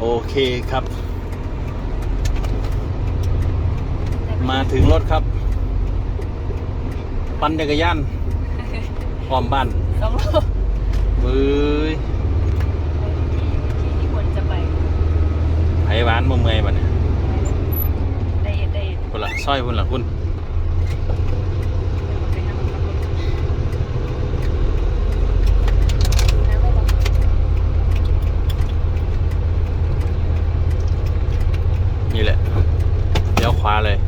โอเคครับ มาถึงรถครับ ปั่นจักรยานพร้อมบ้านสองโลเบ้ยที่ควรจะไปไผหวานบ่เมื่อยบัดเนี่ยได้ได้พุ่นละซอยพุ่นละคุณ ไปนั่งขับรถน้ำไม่ต้อง นี่แหละเลี้ยว ขวาเลย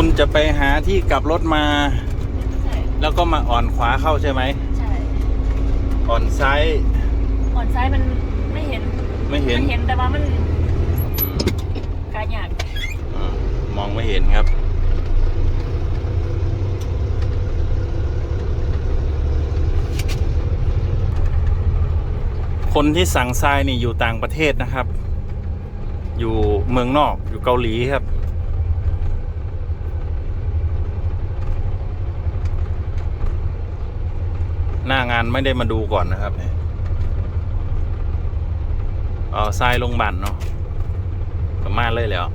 คุณจะไปหาที่กลับรถมาใช่แล้วก็มาอ่อนขวาเข้าใช่ไหม ใช่ อ่อนซ้าย อ่อนซ้ายมันไม่เห็นไม่เห็น มันเห็นแต่ว่ามัน อืม กายหยาด อื มองไม่เห็นครับคนที่สั่งทรายนี่อยู่ต่างประเทศนะครับ อยู่เมืองนอกอยู่เกาหลีครับ หน้างานไม่ได้มาดูก่อนนะครับเอาทรายลงบันเนาะก็มาเลยแล้ว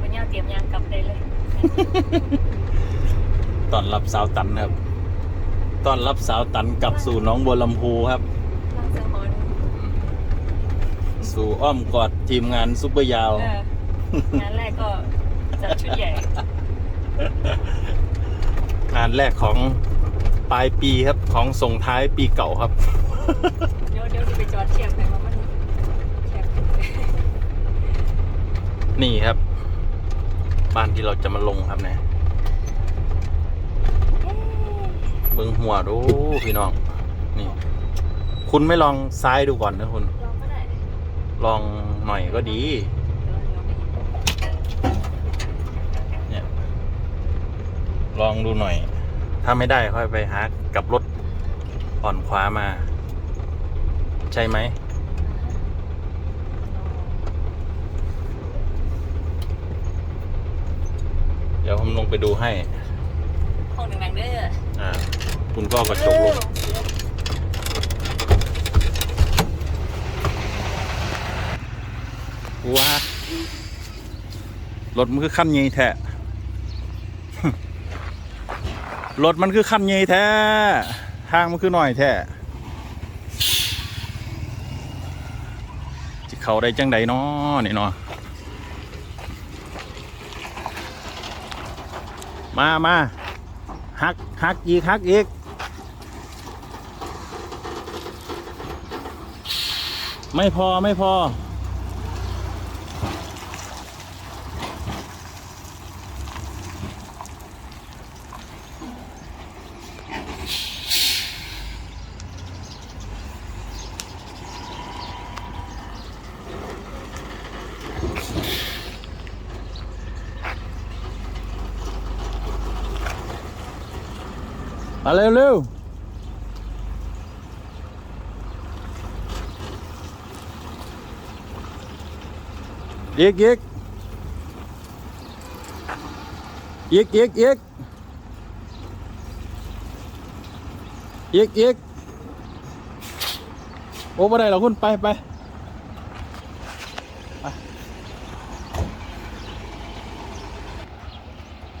วันนี้ เตรียมยางกลับได้เลย ตอนรับสาวตันครับ ตอนรับสาวตันกลับสู่หน้องบัวลำพูครับล่างสะฮอนสู่อ้อมกอดทีมงานซุปเปอร์ยาว เอองานแรกก็จัดชุดใหญ่ งานแรกของปลายปีครับของส่งท้ายปีเก่าครับ เดี๋ยวเดี๋ยวจะไปจอดเทียบเลยว่ามันแคบนี่ครับ บ้านที่เราจะมาลงครับเนี่ยเอ๊ะเบิ้งหัวดูพี่น้อง นี่ คุณไม่ลองซ้ายดูก่อนนะคุณ ลองก็ได้ลองหน่อยก็ดีเดี๋ยวเดี๋ยวไม่เห็นเนี่ย ลองดูหน่อย ถ้าไม่ได้ค่อยไปหากับรถอ่อนขวามา ใช่ไหม ดี๋ยวผมลงไปดูให้ห้องหนังๆเด้ออ่าคุณก็กระจกลงว้ารถมันคือขั้นใหญ่แท้รถมันคือขั้นใหญ่แท้ทางมันคือหน่อยแท้จะเข้าได้จังใดเนาะนี่เนาะ มามาหักหักอีกหักอีก ไม่พอไม่พอ อีกอีกอีกอีกอีกอีกอีกโอ้ไม่ได้หรอกคุณไปไป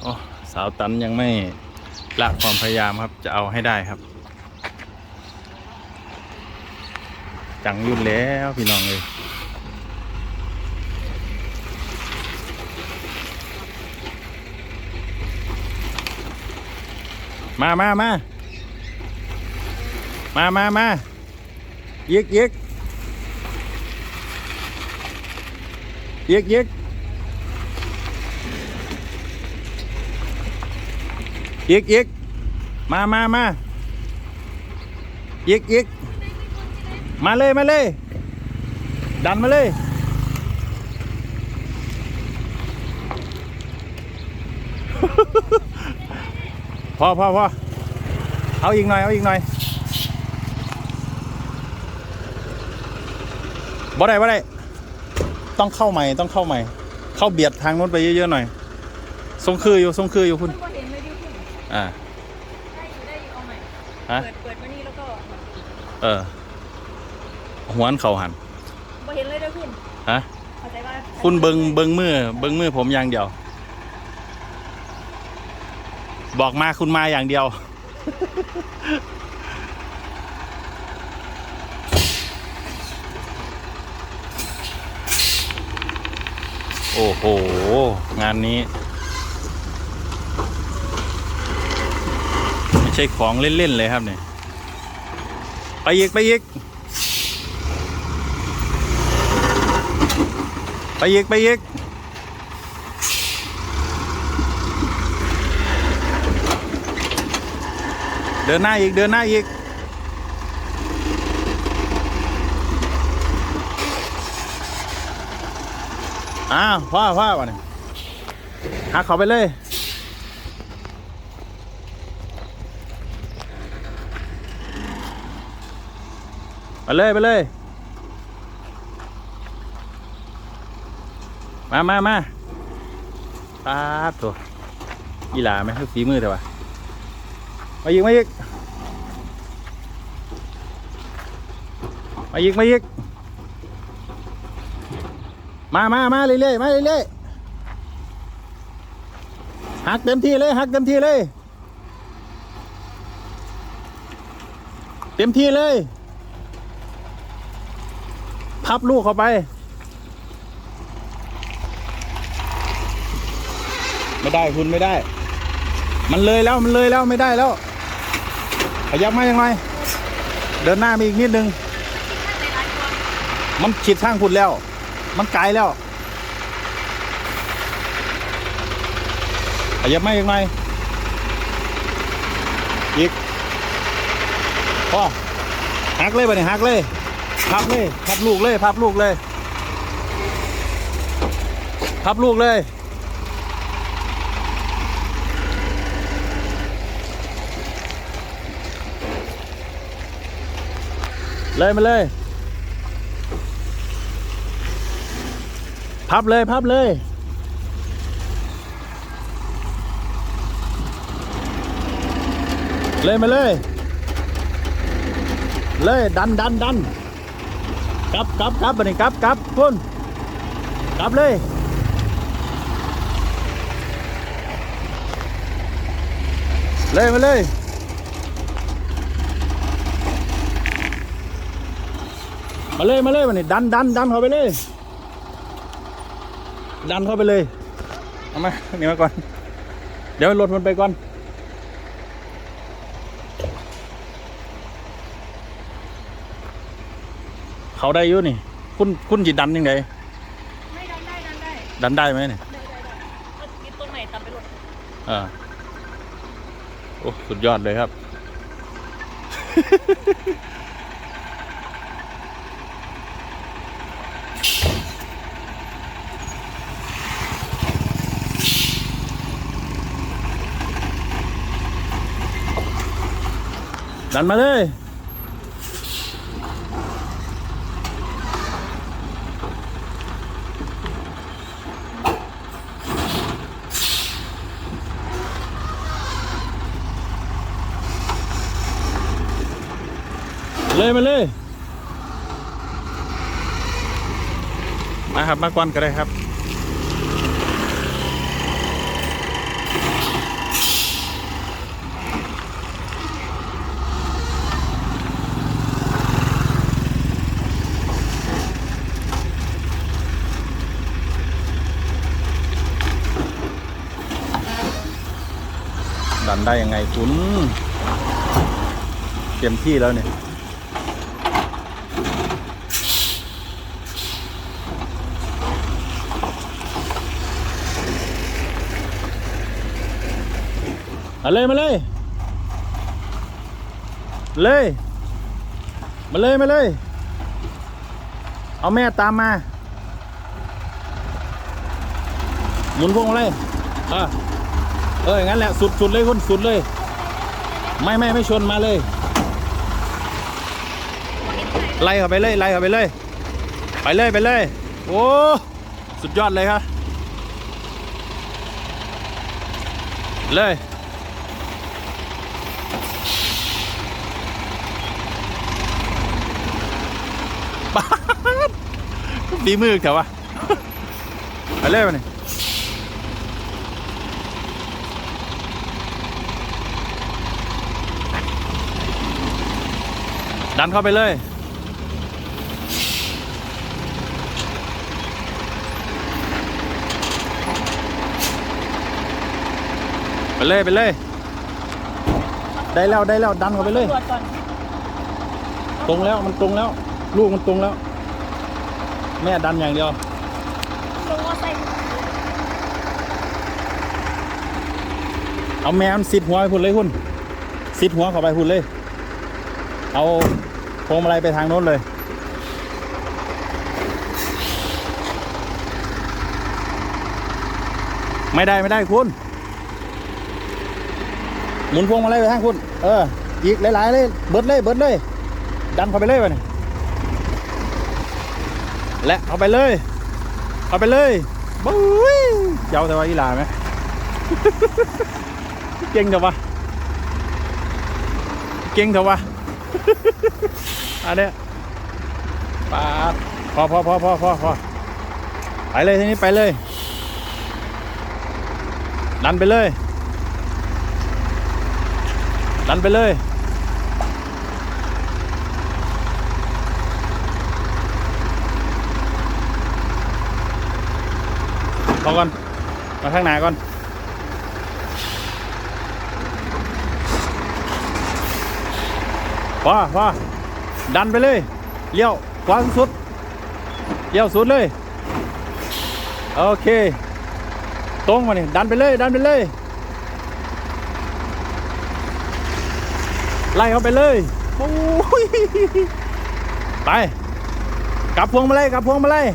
โอ้สาวตันยังไม่ละความพยายามครับจะเอาให้ได้ครับ จังยุ่นแล้วพี่น้องเลย มามามามามามายิกยิกยิกยิกอีกอีกมามามาอีกอีกมาเลย มาเลย ดันมาเลย พอพอพอเอาอีกหน่อย เอาอีกหน่อยบ่ได้บ่ได้ ต้องเข้าใหม่ ต้องเข้าใหม่ เข้าเบียดทางนู้นไปเยอะๆหน่อยสรงคืออยู่สรงคืออยู่คุณอ่าหม่ ฮะ เปิดเปิดมานี่แล้วก็เออ หวนเข่าหัน บ่เห็นเลยด้วยคุณฮะคุณเบิงเบิงมือ เบิงมือผมอย่างเดียว บอกมาคุณมาอย่างเดียว โอ้โห งานนี้ ไม่ใช่ของเล่น ๆ เลยครับเนี่ยไปอีก ไปอีก ไปอีก ไปอีก เดินหน้าอีกเดินหน้าอีกอ้าวพ่อพ่อวะเนี่ยหักเขาไปเลยไปเลยไปเลย มามามาปาดตัวอีหลาไหมคือฝีมือแต่ว่า มาอีกมาอีกมาอีกมาอีกมามามาเรื่อยๆมาเรื่อยๆหักเต็มที่เลยหักเต็มที่เลย เต็มที่เลย พับลูกเข้าไป ไม่ได้คุณไม่ได้ มันเลยแล้วมันเลยแล้วไม่ได้แล้ว ขยับมายังไงเดินหน้ามีอีกนิดนึง มันขีดทางคุณแล้ว มันไกลแล้ว ขยับมายังไงอีกพอหักเลยไปเนี่ยหักเลยพับเลยพับลูกเลยพับลูกเลยพับลูกเลย เลยมาเลย พับเลยพับเลยเลยมาเลย เลยดันดันดันกลับกลับกลับไปนี่กลับกลับคุณกลับเลยเลยมาเลย มาเลยมาเลยมานี่ดันดันดันเข้าไปเลย ดันเข้าไปเลยเอามานี่มาก่อน เดี๋ยวรถมันไปก่อนเขาได้อยู่นี่ คุณคุณจิดันยังไงไม่ดันได้ดันได้ดันได้ไหมเนี่ยก็มีต้นใหม่ตามไปรถอ่าโอ้สุดยอดเลยครับ ดันมาเลยเลยมาเลย มาครับ มาก่อนก็ได้ครับ ดันได้ยังไงคุณเต็มที่แล้วเนี่ยมาเลยมาเลย เลย มาเลยมาเลย เอาแม่ตามมาหมุนพวงมาเลยเออ เอออย่างนั้นแหละสุดสุดเลยคุณสุดเลย ไม่ไม่ไม่ชนมาเลย ไล่เข้าไปเลยไล่เข้าไปเลย ไปเลยไปเลย โอ้สุดยอดเลยครับ เลยปีมือเถอะวะไปเลยมาเนี่ ดันเข้าไปเลย ไปเลย ไปเลย ได้แล้วได้แล้วดันเข้าไปเลย ตรวจก่อนตรงแล้วมันตรงแล้ว ลูกมันตรงแล้ว แม่ดันอย่างเดียว ลงว่าใส่เอาแม่มันสิดหัวไปพุ่นเลยคุณสิดหัวเข้าไปพุ่นเลย เอา พวงมาลัยไปทางโน้นเลย ไม่ได้ไม่ได้คุณ หมุนพวงมาลัยไปทางคุณ เออ อีกหลายๆเลย เบิดเลยเบิดเลย ดันเข้าไปเลยไปนี่และเข้าไปเลย เข้าไปเลยบุ้ยเจ้าแต่ว่าอีหลาไหมเก่งเถอะวะเก่งเถอะวะ อันเนี้ยปาดพอพอพอพอพอพอไปเลยทีนี้ไปเลย ดันไปเลย ดันไปเลยพอก่อน มาข้างหน้าก่อน พอพอดันไปเลยเลี้ยวขวาสุดเลี้ยวสุดเลยโอเค ตรงมาเนี่ยดันไปเลย ดันไปเลย ไล่เขาไปเลยโอ้ยไปกลับพวงมาเลยกลับพวงมาเลย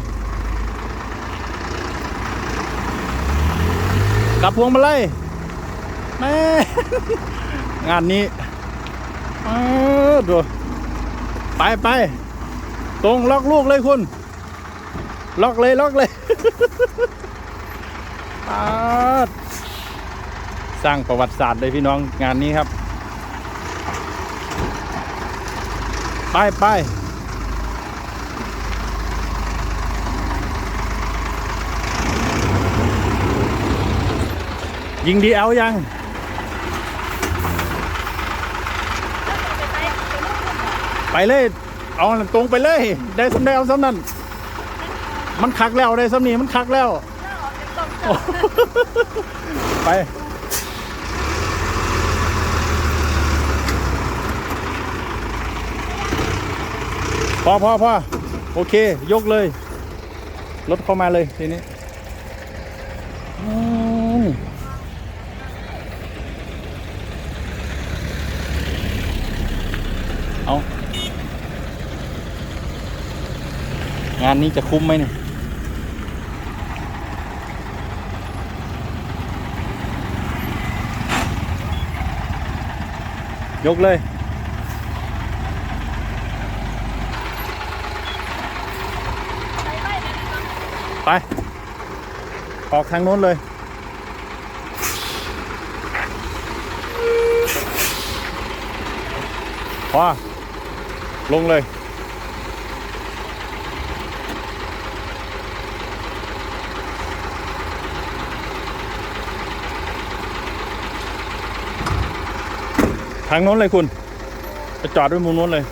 กลับพวงมาเลยแม่งานนี้ ดูไปไปตรงล็อกลูกเลยคุณ ล็อกเลยล็อกเลยปาดสร้างประวัติศาสตร์เลยพี่น้องงานนี้ครับ ไปไปยิงดีเอายัง ไปเลย เอาตรงไปเลย ได้สำได้เอาสำนั้นมันคักแล้วได้สำนีมันคักแล้ว ไป พอพอพอโอเค ยกเลย รถเข้ามาเลยทีนี้อืมเอา งานนี้จะคุ้มไหมเนี่ยยกเลยไป ออกทางโน้นเลย พอ ลงเลยางโน้นเลยคุณไปจอดด้วยมุมโน้นเลย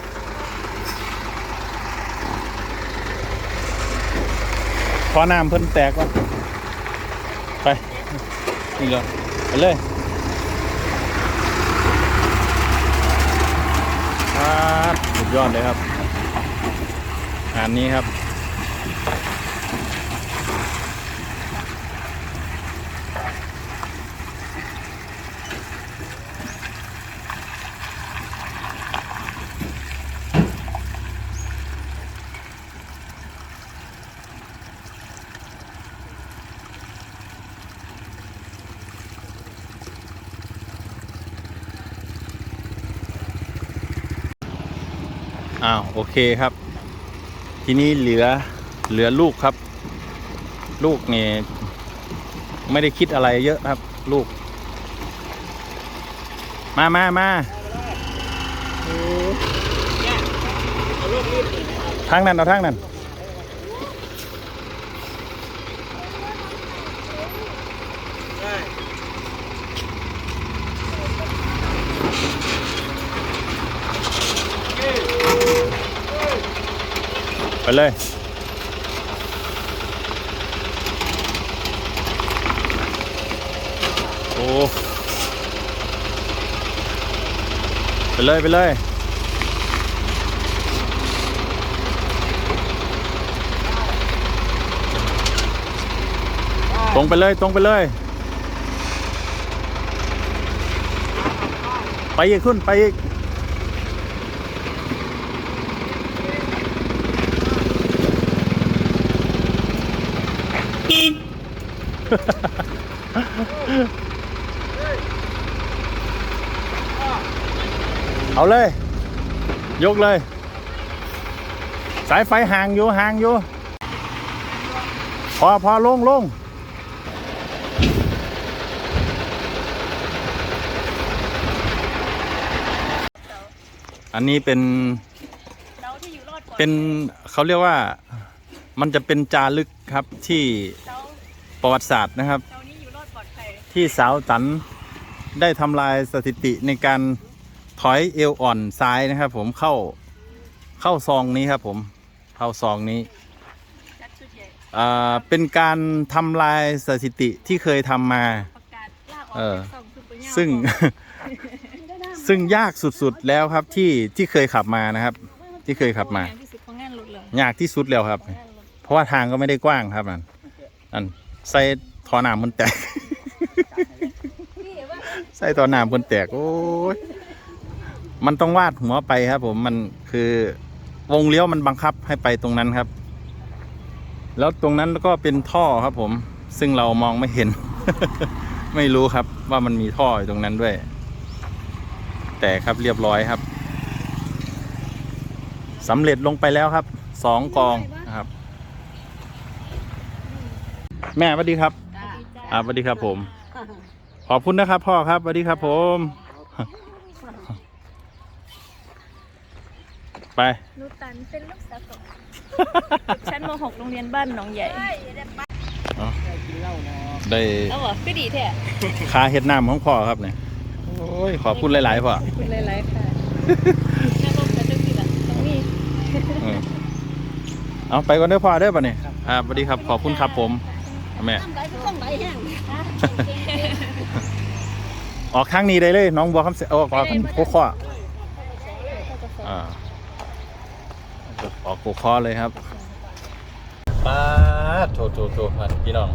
พอน้ำเพิ่นแตกก่อนไปนี่เลยไปเลยครับสุดยอดเลยครับงานนี้ครับ เคครับ ทีนี้เหลือเหลือลูกครับ ลูกนี่ไม่ได้คิดอะไรเยอะครับ ลูก มามามาทางนั้นเอาทางนั้น เลย โอ้ไปเลย ไปเลยตรงไปเลยตรงไปเลย ไปอีกขึ้นไปอีก เอาเลย ยกเลย สายไฟห่างอยู่ห่างอยู่ พอพอลงลงอันนี้เป็นเป็นเขาเรียกว่ามันจะเป็นจารึกครับที่ ประวัติศาสตร์นะครับเรานี่อยู่รอดปลอดภัยที่สาวตันได้ทำลายสถิติในการถอยเอวอ่อนซ้ายนะครับ ผมเข้าเข้าซองนี้ครับ ผมเข้าซองนี้จัดชุดใหญ่อ่าเป็นการทำลายสถิติที่เคยทำมาประกาศลาออกเออจากซ่องซุปเปอร์เน่าซึ่งซึ่งยากสุดๆแล้วครับที่ที่เคยขับมานะครับ ที่เคยขับมาโอ้ยงที่สุดของงานรถเลยยากที่สุดแล้วครับของงานรถเพราะว่าทางก็ไม่ได้กว้างครับนั่นนั่น ใส่ทอหนามมันแตกพี่ว่าใส่ทอหนามมันแตก โอ้ยมันต้องวาดหัวไปครับ ผมมันคือวงเลี้ยวมันบังคับให้ไปตรงนั้นครับ แล้วตรงนั้นก็เป็นท่อครับ ผม ซึ่งเรามองไม่เห็น ไม่รู้ครับ ว่ามันมีท่ออยู่ตรงนั้นด้วย แต่ครับเรียบร้อยครับสำเร็จลงไปแล้วครับสองกองนะครับ แม่สวัสดีครับจ้าอ่าสวัสดีครับผม ขอบคุณนะครับ พ่อครับสวัสดีครับ ผม ไปนุตันเป็นลูกสาวของชั้นม .6 โรงเรียนบ้านหนองใหญ่ได้เอาเหรอก็ดีแท้คาเห็ดน้ำของพ่อครับเนี่ยโอ้ยขอบคุณหลายๆพ่อคุณหลายๆค่ะแม่ลมจะดึงดีละตรงนี้เออเอาไปก่อนเด้อพ่อเด้อป่ะเนี่ยครับสวัสดีครับขอบคุณครับผม แม่ต้องไหลแห้งออกข้างนี้ได้เลยน้องบัวคำเสออกออกโคข้ออ่าออกโคข้อเลยครับป้าดโถโถโถพันพี่น้อง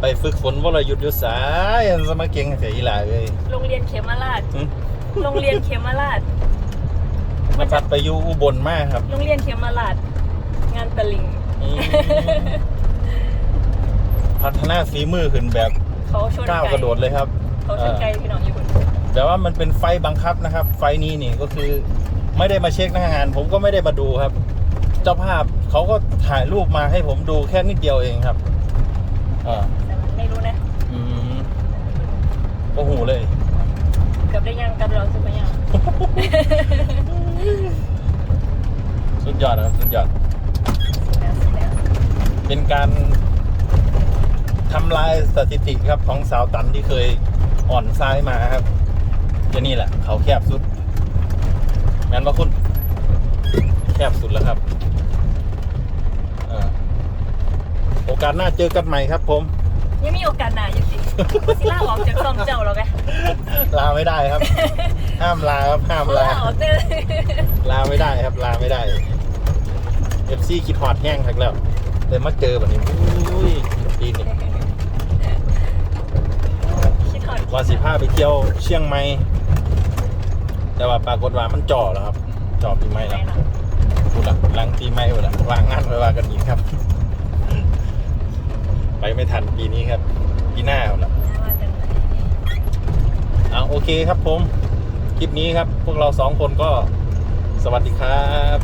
ไปฝึกฝนวรยุทธ์อยู่สายอันสมาเก่งเสียอีหลาเลยโรงเรียนเขมราชหึโรงเรียนเขมราชมาพัดไปอยู่อุบลมากครับ โรงเรียนเขมราชงานตะลิงอืม พัฒนาฝีมือขึ้นแบบเขาชนก้าวไก่กระโดดเลยครับเขาชนไก่พี่น้องอยู่คนแต่ว่ามันเป็นไฟบังคับนะครับ ไฟนี้นี่ก็คือไม่ได้มาเช็คหน้างาน ผมก็ไม่ได้มาดูครับ เจ้าภาพเขาก็ถ่ายรูปมาให้ผมดูแค่นิดเดียวเองครับอ่าแต่มันไม่รู้นะอืมโอ้โหเลยเกือบได้ยังกับเราสุดไปยังสุดยอดนะครับสุดยอดแล้วสุดแล้วเป็นการ ทำลายสถิติครับของสาวตันที่เคยอ่อนซ้ายมาครับจะนี่แหละ เขาแคบสุดงั้นว่าคุณ แคบสุดแล้วครับเอ่อโอกาสหน้าเจอกันใหม่ครับ ผม ยังมีโอกาสหนาอยู่สิสิล่าออกจากซองเจ้าเราไหมลาไม่ได้ครับ ห้ามลาครับห้ามล่าลาออกเต้ลาไม่ได้ครับ ลาไม่ได้เอฟซีคิดฮอดแห้งทักแล้วเลยมาเจอแบบนี้อุ้ยปีนี้ คิดถอด ว่าสิพาไปเที่ยวเชียงใหม่แต่ว่าปรากฏว่ามันจ่อแล้วครับจ่อปีใหม่แล้วเนาะพูดละลังปีใหม่หมดละวางงานไปว่ากันอีกครับ ไปไม่ทันปีนี้ครับ ปีหน้าหมดละว่ากันไหนเอาโอเคครับผม คลิปนี้ครับ พวกเราสองคนก็สวัสดีครับ